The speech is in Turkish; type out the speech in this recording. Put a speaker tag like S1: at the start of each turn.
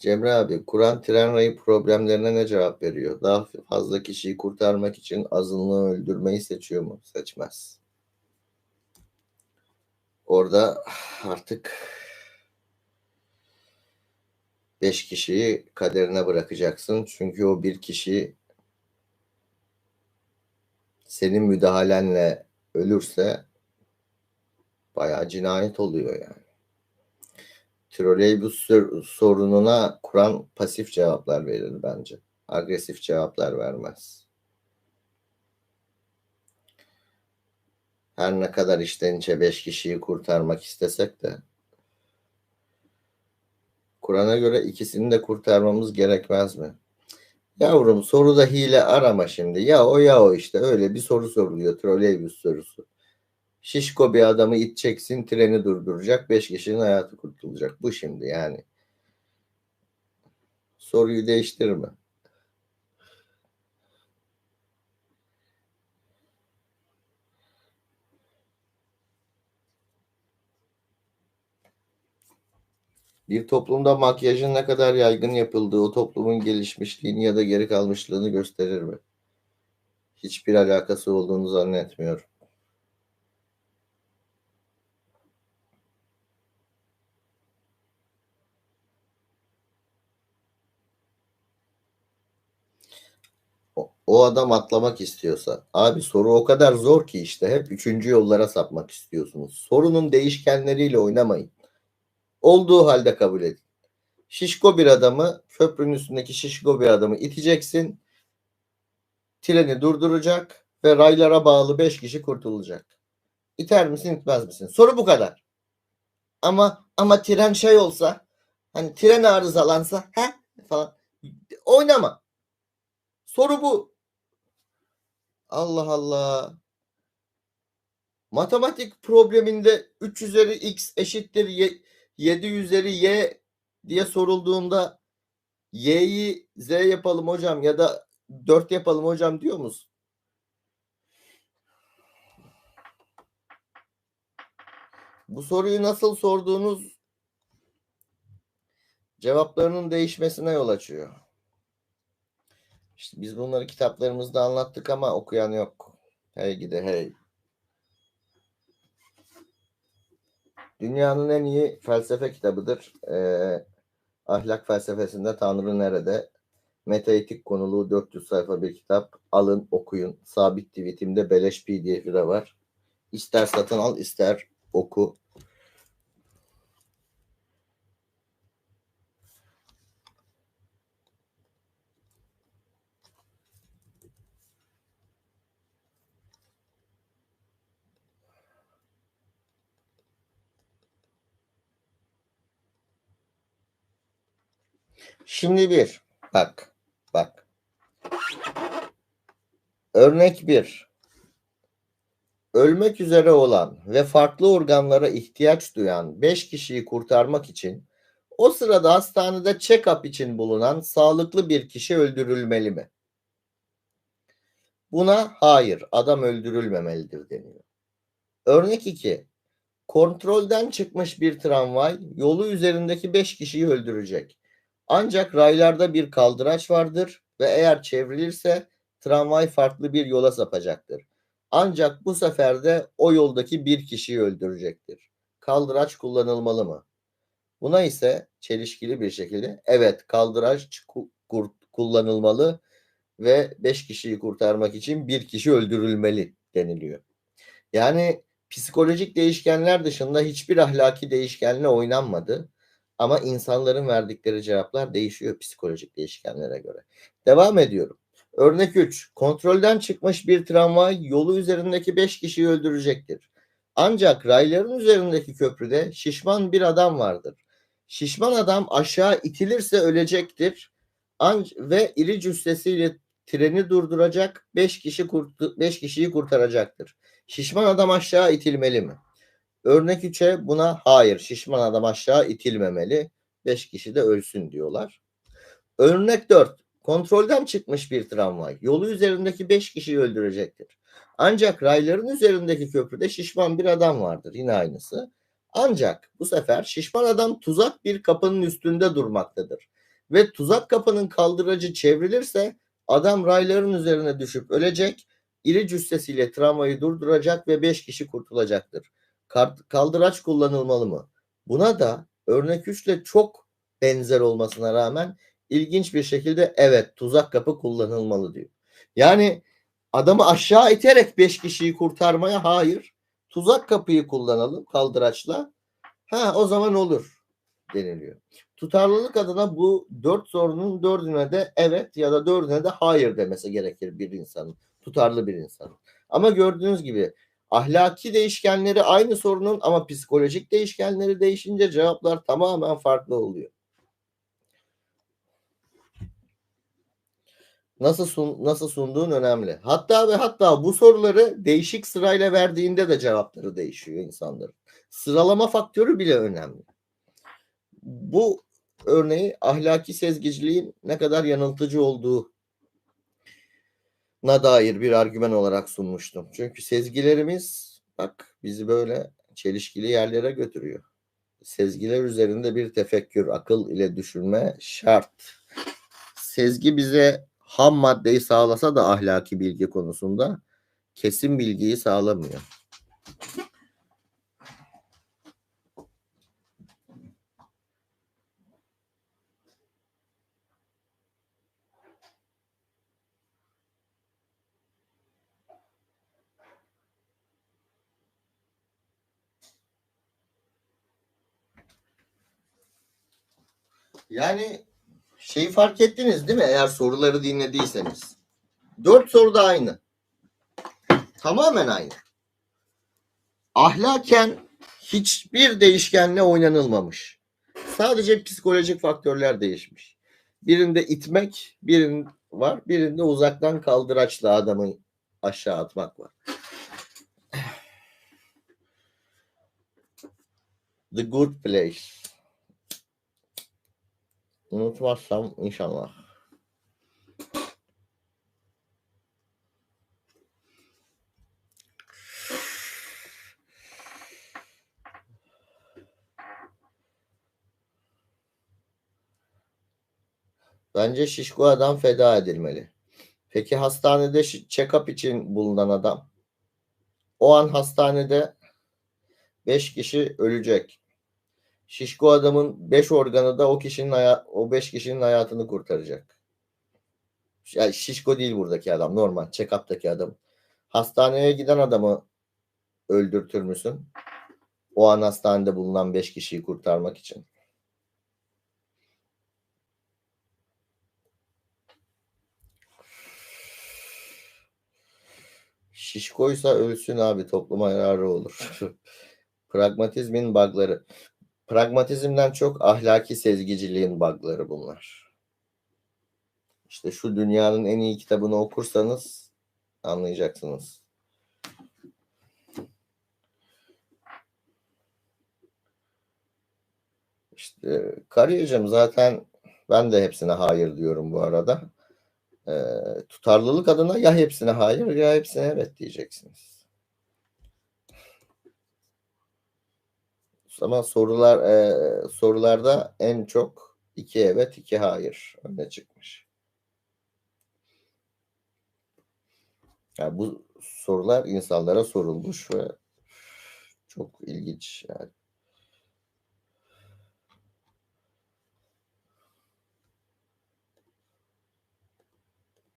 S1: Cemre abi, Kur'an tren rayı problemlerine ne cevap veriyor? Daha fazla kişiyi kurtarmak için azınlığı öldürmeyi seçiyor mu? Seçmez. Orada artık beş kişiyi kaderine bırakacaksın. Çünkü o bir kişi senin müdahalenle ölürse bayağı cinayet oluyor yani. Troleybüs sorununa Kur'an pasif cevaplar verir bence. Agresif cevaplar vermez. Her ne kadar içten içe beş kişiyi kurtarmak istesek de Kur'an'a göre ikisini de kurtarmamız gerekmez mi? Yavrum soruda hile arama şimdi. Ya o ya o işte öyle bir soru soruluyor. Troleybüs sorusu. Şişko bir adamı iteceksin, treni durduracak, beş kişinin hayatı kurtulacak. Bu şimdi yani. Soruyu değiştirme. Bir toplumda makyajın ne kadar yaygın yapıldığı o toplumun gelişmişliğini ya da geri kalmışlığını gösterir mi? Hiçbir alakası olduğunu zannetmiyorum. O adam atlamak istiyorsa. Abi soru o kadar zor ki işte hep üçüncü yollara sapmak istiyorsunuz. Sorunun değişkenleriyle oynamayın. Olduğu halde kabul edin. Şişko bir adamı, köprünün üstündeki şişko bir adamı iteceksin. Treni durduracak ve raylara bağlı beş kişi kurtulacak. İter misin itmez misin? Soru bu kadar. Ama ama tren şey olsa hani tren arızalansa he falan oynama. Soru bu. Allah Allah. Matematik probleminde 3 üzeri x eşittir 7 üzeri y diye sorulduğunda y'yi z yapalım hocam ya da 4 yapalım hocam diyor musun? Bu soruyu nasıl sorduğunuz cevaplarının değişmesine yol açıyor. İşte biz bunları kitaplarımızda anlattık ama okuyan yok. Hey gide hey. Dünyanın en iyi felsefe kitabıdır. Ee, ahlak felsefesinde Tanrı nerede? Metaetik konulu 400 sayfa bir kitap. Alın okuyun. Sabit tweetimde beleş pdf'i de var. İster satın al ister oku. Şimdi bir. Bak. Bak. Örnek bir. Ölmek üzere olan ve farklı organlara ihtiyaç duyan 5 kişiyi kurtarmak için o sırada hastanede check-up için bulunan sağlıklı bir kişi öldürülmeli mi? Buna hayır, adam öldürülmemelidir deniyor. Örnek 2. Kontrolden çıkmış bir tramvay yolu üzerindeki 5 kişiyi öldürecek. Ancak raylarda bir kaldıraç vardır ve eğer çevrilirse tramvay farklı bir yola sapacaktır. Ancak bu sefer de o yoldaki bir kişiyi öldürecektir. Kaldıraç kullanılmalı mı? Buna ise çelişkili bir şekilde evet kaldıraç kullanılmalı ve 5 kişiyi kurtarmak için bir kişi öldürülmeli deniliyor. Yani psikolojik değişkenler dışında hiçbir ahlaki değişkenle oynanmadı. Ama insanların verdikleri cevaplar değişiyor psikolojik değişkenlere göre. Devam ediyorum. Örnek 3. Kontrolden çıkmış bir tramvay yolu üzerindeki 5 kişiyi öldürecektir. Ancak rayların üzerindeki köprüde şişman bir adam vardır. Şişman adam aşağı itilirse ölecektir. An ve iri cüssesiyle treni durduracak 5 kişi 5 kişiyi kurtaracaktır. Şişman adam aşağı itilmeli mi? Örnek 3'e buna hayır şişman adam aşağı itilmemeli. 5 kişi de ölsün diyorlar. Örnek 4. Kontrolden çıkmış bir tramvay yolu üzerindeki 5 kişiyi öldürecektir. Ancak rayların üzerindeki köprüde şişman bir adam vardır. Yine aynısı. Ancak bu sefer şişman adam tuzak bir kapının üstünde durmaktadır. ve tuzak kapının kaldıracı çevrilirse adam rayların üzerine düşüp ölecek. İri cüssesiyle tramvayı durduracak ve 5 kişi kurtulacaktır. Kaldıraç kullanılmalı mı? Buna da örnek 3 ile çok benzer olmasına rağmen ilginç bir şekilde evet tuzak kapı kullanılmalı diyor. Yani adamı aşağı iterek 5 kişiyi kurtarmaya hayır. Tuzak kapıyı kullanalım kaldıraçla. Ha o zaman olur deniliyor. Tutarlılık adına bu dört sorunun dördüne de evet ya da dördüne de hayır demesi gerekir bir insanın. Tutarlı bir insanın. Ama gördüğünüz gibi ahlaki değişkenleri aynı sorunun ama psikolojik değişkenleri değişince cevaplar tamamen farklı oluyor. Nasıl sun, nasıl sunduğun önemli. Hatta ve hatta bu soruları değişik sırayla verdiğinde de cevapları değişiyor insanların. Sıralama faktörü bile önemli. Bu örneği ahlaki sezgiciliğin ne kadar yanıltıcı olduğu na dair bir argüman olarak sunmuştum. Çünkü sezgilerimiz bak bizi böyle çelişkili yerlere götürüyor. Sezgiler üzerinde bir tefekkür, akıl ile düşünme şart. Sezgi bize ham maddeyi sağlasa da ahlaki bilgi konusunda kesin bilgiyi sağlamıyor. Yani şeyi fark ettiniz değil mi? Eğer soruları dinlediyseniz. Dört soru da aynı. Tamamen aynı. Ahlaken hiçbir değişkenle oynanılmamış. Sadece psikolojik faktörler değişmiş. Birinde itmek, birin var, birinde uzaktan kaldıraçla adamı aşağı atmak var. The Good Place. Unutmazsam inşallah. Bence şişko adam feda edilmeli. Peki hastanede check-up için bulunan adam o an hastanede 5 kişi ölecek. Şişko adamın 5 organı da o kişinin o 5 kişinin hayatını kurtaracak. Yani şişko değil buradaki adam. Normal check-up'taki adam. Hastaneye giden adamı öldürtür müsün? O an hastanede bulunan 5 kişiyi kurtarmak için. Şişkoysa ölsün abi topluma yararı olur. Pragmatizmin bugları. Pragmatizmden çok ahlaki sezgiciliğin bugları bunlar. İşte şu dünyanın en iyi kitabını okursanız anlayacaksınız. İşte kariyacım zaten ben de hepsine hayır diyorum bu arada. Ee, tutarlılık adına ya hepsine hayır ya hepsine evet diyeceksiniz. Ama sorular e, sorularda en çok iki evet iki hayır öne çıkmış. Yani bu sorular insanlara sorulmuş ve çok ilginç. Yani